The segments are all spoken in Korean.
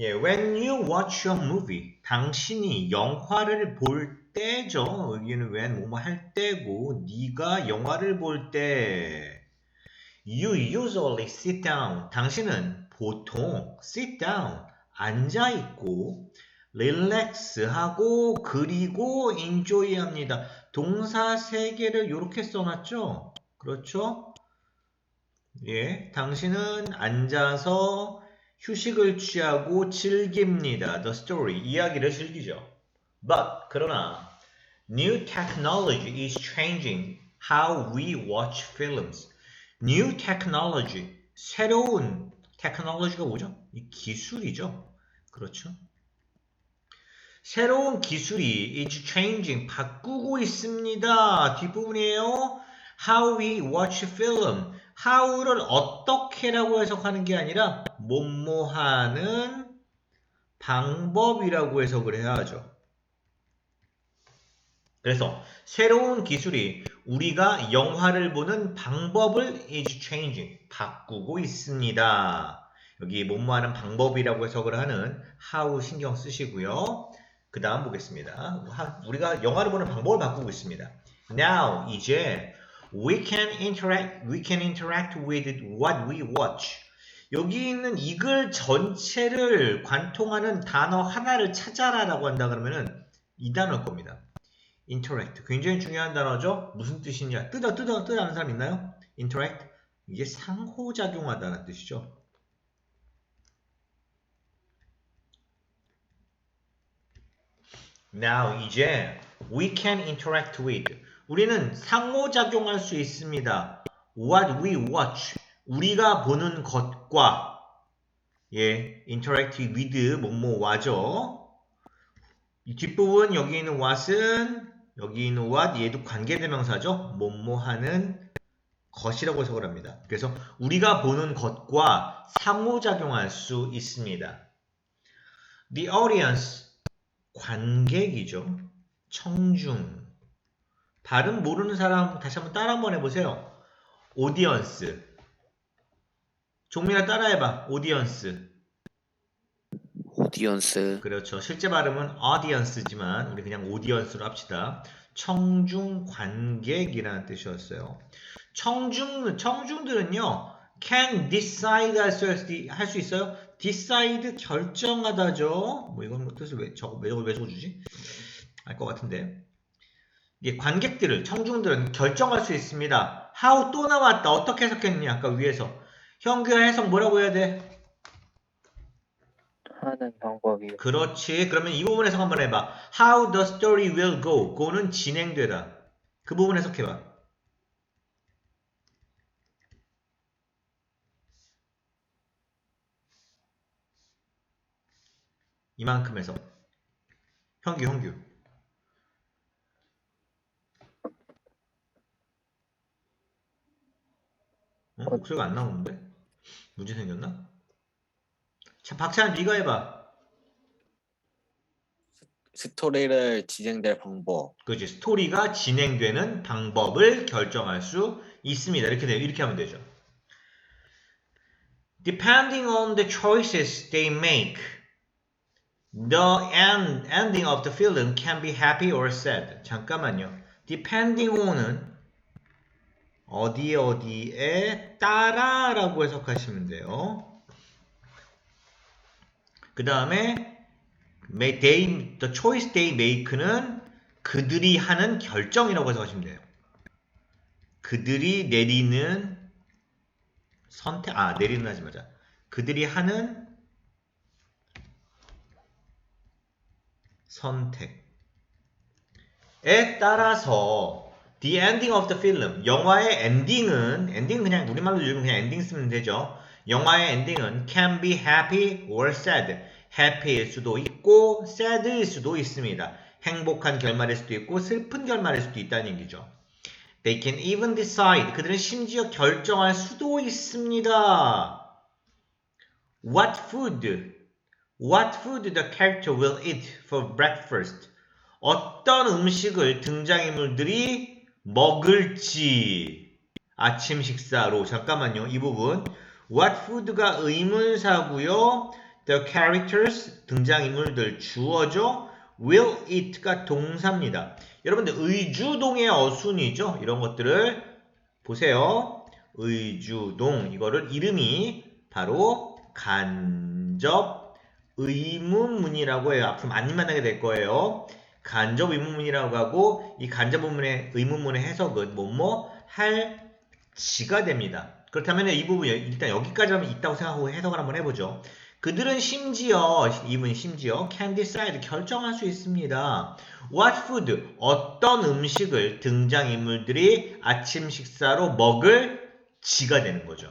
예, when you watch a movie, 당신이 영화를 볼 때죠. 여기는 when 뭐뭐 할 때고, 네가 영화를 볼 때, you usually sit down. 당신은 보통 sit down, 앉아 있고, relax 하고, 그리고 enjoy 합니다. 동사 세 개를 이렇게 써놨죠. 그렇죠? 예, 당신은 앉아서 휴식을 취하고 즐깁니다. The story, 이야기를 즐기죠. But, 그러나, new technology is changing how we watch films. New technology, 새로운 테크놀로지가 뭐죠? 이 기술이죠. 그렇죠. 새로운 기술이 is changing, 바꾸고 있습니다. 뒷부분이에요. How we watch film. how를 어떻게라고 해석하는 게 아니라 뭐뭐하는 방법이라고 해석을 해야 하죠. 그래서 새로운 기술이 우리가 영화를 보는 방법을 is changing, 바꾸고 있습니다. 여기 뭐뭐하는 방법이라고 해석을 하는 how 신경 쓰시고요. 그 다음 보겠습니다. 우리가 영화를 보는 방법을 바꾸고 있습니다. Now, 이제 we can interact, we can interact with what we watch. 여기 있는 이 글 전체를 관통하는 단어 하나를 찾아라라고 한다 그러면은 이 단어일 겁니다. interact. 굉장히 중요한 단어죠. 무슨 뜻이냐? 뜯어 뜯어 아는 사람 있나요? interact. 이게 상호작용하다는 뜻이죠. Now 이제 we can interact with 우리는 상호작용할 수 있습니다. What we watch 우리가 보는 것과 예, interact with 뭐뭐와죠. 이 뒷부분 여기 있는 what은 여기 있는 what 얘도 관계대명사죠. 뭐뭐하는 것이라고 해석을 합니다. 그래서 우리가 보는 것과 상호작용할 수 있습니다. The audience 관객이죠. 청중. 발음 모르는 사람 다시 한번 따라 한번 해보세요. 오디언스. 종민아 따라해봐. 오디언스. 오디언스 그렇죠. 실제 발음은 audience지만 우리 그냥 오디언스로 합시다. 청중 관객이라는 뜻이었어요. 청중 청중들은요. can decide 할 수 있어요? decide 결정하다죠. 뭐 이건 뭐 뜻을 왜 저거 왜 왜 적어주지? 알 것 같은데. 이게 관객들을 청중들은 결정할 수 있습니다. how 또 나왔다. 어떻게 해석했니? 아까 위에서. 형규야 해석 뭐라고 해야 돼? 하는 방법이 그렇지. 그러면 이 부분 해석 한번 해봐. How the story will go. go는 진행되다. 그 부분 해석해봐. 이만큼 해서. 형규, 형규. 어? 목소리가 안 나오는데? 문제 생겼나? 자, 박찬 네가 해봐. 스토리를 진행될 방법 그지 스토리가 진행되는 방법을 결정할 수 있습니다. 이렇게 돼 이렇게 하면 되죠. Depending on the choices they make, the end, ending of the film can be happy or sad. 잠깐만요. Depending on은 어디에 어디에 따라라고 해석하시면 돼요. 그 다음에 they, the choice they make는 그들이 하는 결정이라고 해석하시면 돼요. 그들이 내리는 선택, 아, 내리는 하지 말자. 그들이 하는 선택에 따라서 the ending of the film, 영화의 엔딩은, 엔딩 그냥 우리말로 요즘 그냥 엔딩 쓰면 되죠. 영화의 엔딩은 can be happy or sad. happy일 수도 있고 sad일 수도 있습니다. 행복한 결말일 수도 있고 슬픈 결말일 수도 있다는 얘기죠. They can even decide. 그들은 심지어 결정할 수도 있습니다. What food? What food the character will eat for breakfast? 어떤 음식을 등장인물들이 먹을지 아침 식사로 잠깐만요. 이 부분 What food가 의문사고요. The characters 등장인물들 주어죠. Will eat가 동사입니다. 여러분들 의주동의 어순이죠. 이런 것들을 보세요. 의주동 이거를 이름이 바로 간접 의문문이라고 해요. 앞으로 많이 만나게 될 거예요. 간접 의문문이라고 하고 이 간접 의문의 의문문의 해석은 뭐뭐 할 지가 됩니다. 그렇다면 이 부분 일단 여기까지 하면 있다고 생각하고 해석을 한번 해보죠. 그들은 심지어 이분 심지어 can decide 결정할 수 있습니다. What food 어떤 음식을 등장 인물들이 아침 식사로 먹을 지가 되는 거죠.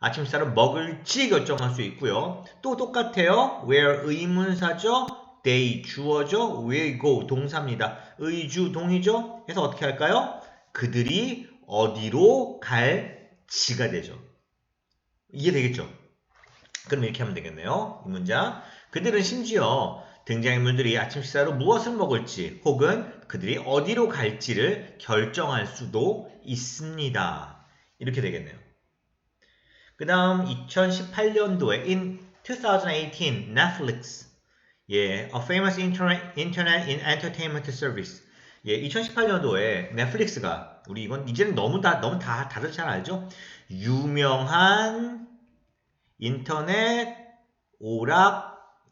아침 식사로 먹을지 결정할 수 있고요. 또 똑같아요. where 의문사죠. They 주어죠. will go 동사입니다. 의주 동이죠. 그래서 어떻게 할까요? 그들이 어디로 갈지가 되죠. 이해되겠죠? 그럼 이렇게 하면 되겠네요. 이 문장. 그들은 심지어 등장인물들이 아침 식사로 무엇을 먹을지 혹은 그들이 어디로 갈지를 결정할 수도 있습니다. 이렇게 되겠네요. 그 다음 2018년도에 in 2018 Netflix 예, a famous internet, internet in entertainment service 예, 2018년도에 넷플릭스가 우리 이건 이제는 너무 다 너무 다 다들 잘 알죠? 유명한 인터넷 오락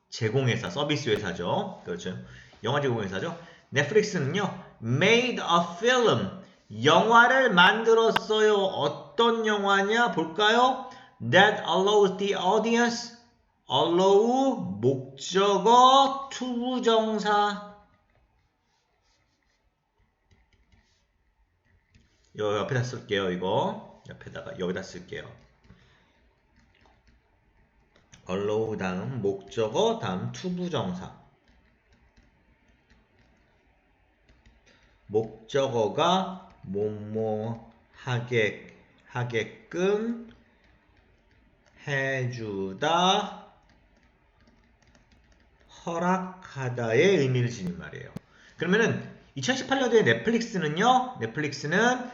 제공회사 서비스 회사죠. 그렇죠. 영화 제공회사죠. 넷플릭스는요. made a film 영화를 만들었어요. 어떤 영화냐 볼까요? that allows the audience allow 목적어 투부정사 요 옆에다 쓸게요. 이거 옆에다가 여기다 쓸게요. allow 다음 목적어 다음 투부정사 목적어가 뭐뭐 하게 하게끔 해주다 허락하다의 의미를 지닌 말이에요. 그러면은 2018년도에 넷플릭스는요. 넷플릭스는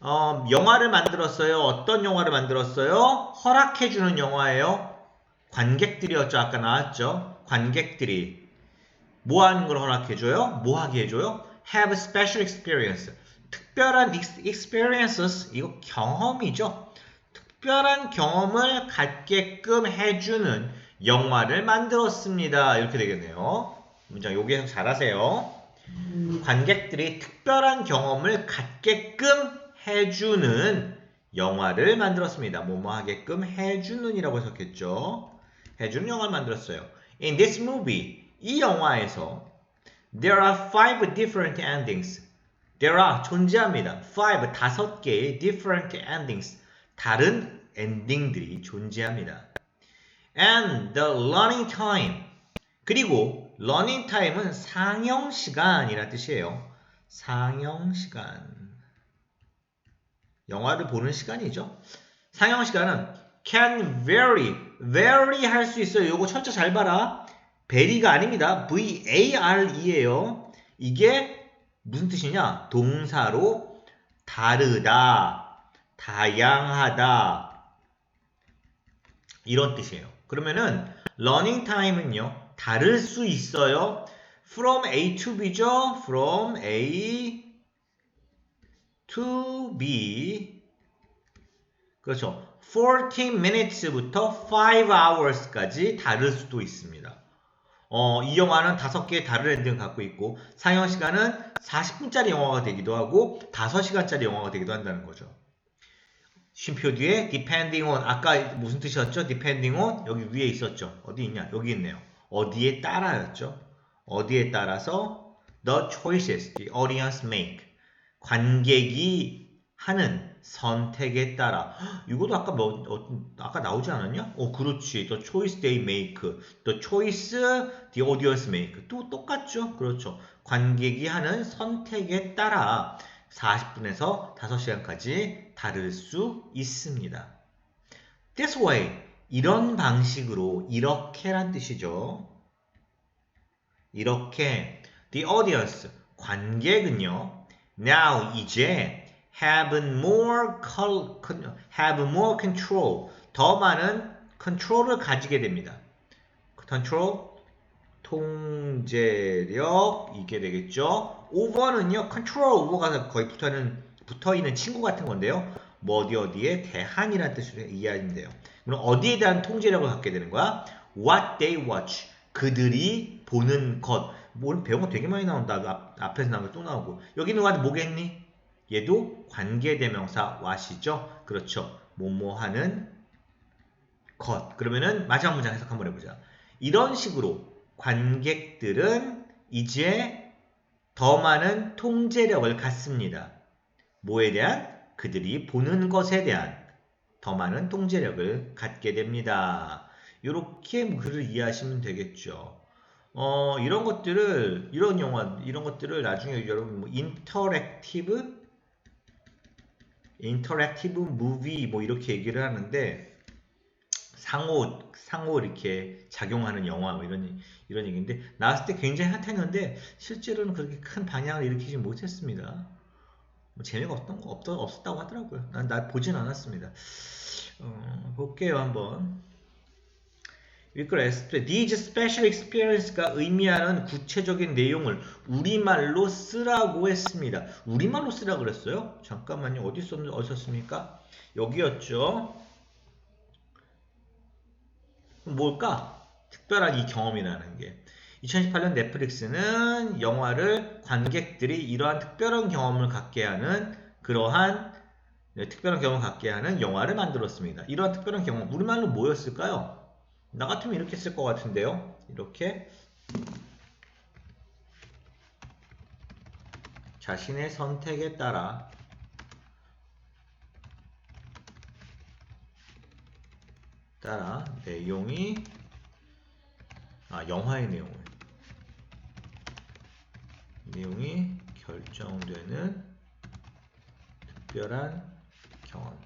어, 영화를 만들었어요. 어떤 영화를 만들었어요? 허락해주는 영화예요. 관객들이었죠. 아까 나왔죠. 관객들이 뭐 하는 걸 허락해줘요? 뭐 하게 해줘요? Have special experience. 특별한 experiences. 이거 경험이죠. 특별한 경험을 갖게끔 해주는 영화를 만들었습니다. 이렇게 되겠네요. 문장 여기 해석 잘하세요. 관객들이 특별한 경험을 갖게끔 해주는 영화를 만들었습니다. 뭐뭐 하게끔 해주는이라고 해석했죠. 해주는 영화를 만들었어요. In this movie, 이 영화에서 there are five different endings. There are 존재합니다. five 다섯 개의 different endings. 다른 엔딩들이 존재합니다. And the learning time. 그리고 learning time은 상영 시간이라 뜻이에요. 상영 시간. 영화를 보는 시간이죠. 상영 시간은 can vary, vary 할 수 있어요. 요거 철자 잘 봐라. very가 아닙니다. V-A-R이에요. 이게 무슨 뜻이냐? 동사로 다르다, 다양하다 이런 뜻이에요. 그러면은 learning time은요. 다를 수 있어요. from A to B죠. from A to B 그렇죠. 14 minutes부터 5 hours까지 다를 수도 있습니다. 어, 이 영화는 다섯 개의 다른 엔딩을 갖고 있고 상영 시간은 40분짜리 영화가 되기도 하고 5시간짜리 영화가 되기도 한다는 거죠. 쉼표 뒤에 depending on 아까 무슨 뜻이었죠? depending on 여기 위에 있었죠. 어디 있냐? 여기 있네요. 어디에 따라였죠. 어디에 따라서 the choices the audience make 관객이 하는 선택에 따라 이것도 아까 뭐 어, 아까 나오지 않았냐? 어 그렇지. The choice they make, the choice the audience make 또 똑같죠. 그렇죠. 관객이 하는 선택에 따라 40분에서 5시간까지 다를 수 있습니다. This way 이런 방식으로 이렇게란 뜻이죠. 이렇게 the audience 관객은요. now 이제 have more have more control 더 많은 컨트롤을 가지게 됩니다. 컨트롤 통제력 이게 되겠죠. 오버는요. 컨트롤 오버가 거의 붙어있는 붙어있는 친구 같은 건데요. 뭐 어디 어디에 대한이라는 뜻으로 이해하면 돼요. 그럼 어디에 대한 통제력을 갖게 되는 거야? What they watch. 그들이 보는 것. 뭘 배운 거 되게 많이 나온다. 그 앞, 앞에서 나온 거 또 나오고. 여기는 와도 뭐겠니? 얘도 관계대명사 what이죠. 그렇죠. 뭐뭐 하는 것. 그러면은 마지막 문장 해석 한번 해보자. 이런 식으로 관객들은 이제 더 많은 통제력을 갖습니다. 뭐에 대한? 그들이 보는 것에 대한 더 많은 통제력을 갖게 됩니다. 이렇게 글을 이해하시면 되겠죠. 어, 이런 것들을, 이런 영화, 이런 것들을 나중에 여러분, 뭐, 인터랙티브, 인터랙티브 무비, 뭐, 이렇게 얘기를 하는데, 상호, 상호 이렇게 작용하는 영화, 뭐 이런, 이런 얘기인데, 나왔을 때 굉장히 핫했는데, 실제로는 그렇게 큰 방향을 일으키지 못했습니다. 뭐 재미가 없던 거 없, 없었다고 하더라고요. 난, 나 보진 않았습니다. 어, 볼게요, 한번. 했을 때 these special experience가 의미하는 구체적인 내용을 우리말로 쓰라고 했습니다. 우리말로 쓰라고 그랬어요? 잠깐만요. 어디 썼, 어디 썼습니까? 여기였죠. 뭘까? 특별한 이 경험이라는 게. 2018년 넷플릭스는 영화를 관객들이 이러한 특별한 경험을 갖게 하는 그러한 네, 특별한 경험을 갖게 하는 영화를 만들었습니다. 이러한 특별한 경험, 우리말로 뭐였을까요? 나 같으면 이렇게 쓸 것 같은데요. 이렇게 자신의 선택에 따라 따라 내용이 아 영화의 내용을 내용이 결정되는 특별한 경험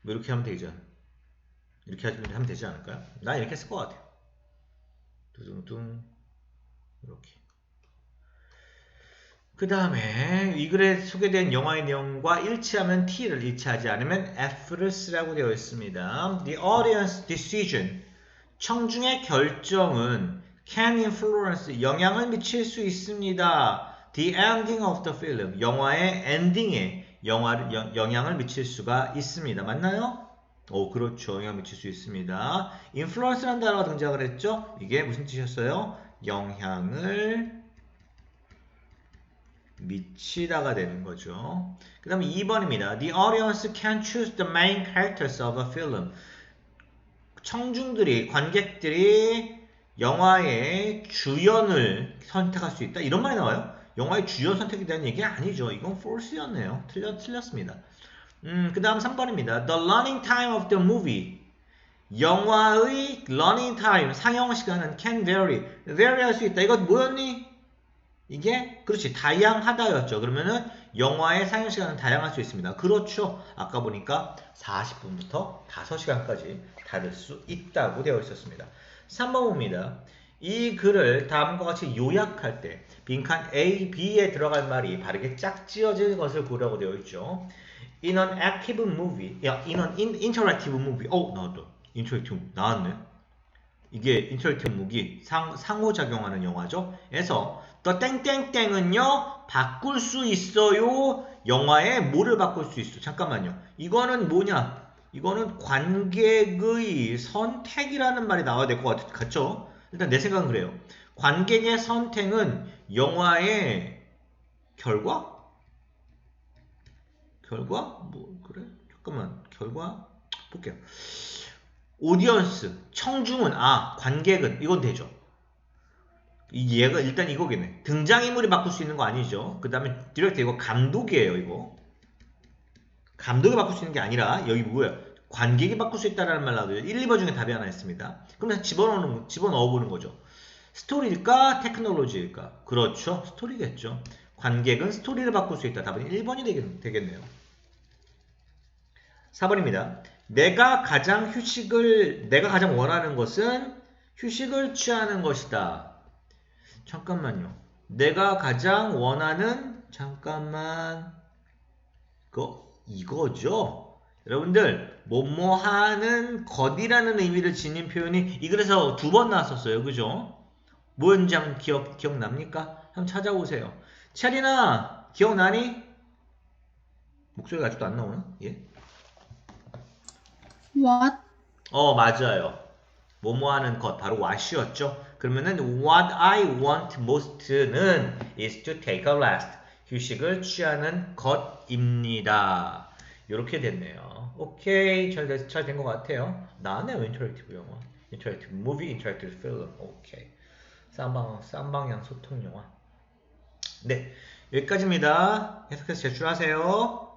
뭐 이렇게 하면 되죠. 이렇게 하면 되지 않을까요? 나 이렇게 쓸 것 같아요. 두둥둥 이렇게. 그 다음에 이 글에 소개된 영화의 내용과 일치하면 T를 일치하지 않으면 F를 쓰라고 되어 있습니다. The audience decision 청중의 결정은 can influence 영향을 미칠 수 있습니다. The ending of the film 영화의 엔딩에 영화를, 영, 영향을 미칠 수가 있습니다. 맞나요? 오, 그렇죠. 영향 미칠 수 있습니다. influence라는 단어가 등장을 했죠? 이게 무슨 뜻이었어요? 영향을 미치다가 되는 거죠. 그 다음에 2번입니다. The audience can choose the main characters of a film. 청중들이, 관객들이 영화의 주연을 선택할 수 있다. 이런 말이 나와요. 영화의 주연 선택에 대한 얘기 아니죠. 이건 false였네요. 틀렸, 틀렸습니다. 음, 그 다음 3번입니다. The running time of the movie. 영화의 running time, 상영 시간은 can vary. vary 할 수 있다. 이것 뭐였니? 이게, 그렇지. 다양하다였죠. 그러면은 영화의 상영 시간은 다양할 수 있습니다. 그렇죠. 아까 보니까 40분부터 5시간까지 다를 수 있다고 되어 있었습니다. 3번 봅니다. 이 글을 다음과 같이 요약할 때 빈칸 A, B에 들어갈 말이 바르게 짝지어진 것을 보라고 되어 있죠. In an active movie, 야, in an in, interactive movie. 어, 나왔다. interactive 나왔네. 이게 인터랙티브 무기 상, 상호작용하는 영화죠. 에서 the 땡땡땡은요 바꿀 수 있어요. 영화에 뭐를 바꿀 수 있어? 잠깐만요. 이거는 뭐냐? 이거는 관객의 선택이라는 말이 나와야 될 것 같죠? 일단 내 생각은 그래요. 관객의 선택은 영화의 결과? 결과? 뭐 그래? 잠깐만 결과 볼게요. 오디언스 청중은 아 관객은 이건 되죠. 이 얘가 일단 이거겠네. 등장인물이 바꿀 수 있는 거 아니죠. 그 다음에 디렉터 이거 감독이에요 이거. 감독이 바꿀 수 있는 게 아니라 여기 뭐야? 관객이 바꿀 수 있다라는 말 나와요. 1, 2번 중에 답이 하나 있습니다. 그럼 집어넣는 집어넣어 보는 거죠. 스토리일까 테크놀로지일까? 그렇죠. 스토리겠죠. 관객은 스토리를 바꿀 수 있다. 답은 1번이 되겠, 되겠네요. 4번입니다. 내가 가장 휴식을 내가 가장 원하는 것은 휴식을 취하는 것이다. 잠깐만요. 내가 가장 원하는 잠깐만 그 이거죠. 여러분들 뭐뭐 하는 것이라는 의미를 지닌 표현이 이 글에서 두 번 나왔었어요. 그죠? 뭐였는지 한번 기억, 기억납니까? 한번 찾아보세요. 차리나 기억나니? 목소리가 아직도 안 나오나? 예? What 어 맞아요. 뭐뭐 하는 것 바로 what이었죠. 그러면은 what I want most는 is to take a rest. 휴식을 취하는 것입니다. 이렇게 됐네요. 오케이 잘된 것 같아요. 나네요 인터랙티브 영화. 인터랙티브 무비 인터랙티브 필름. 오케이. 쌍방 쌍방향 소통 영화. 네 여기까지입니다. 계속해서 제출하세요.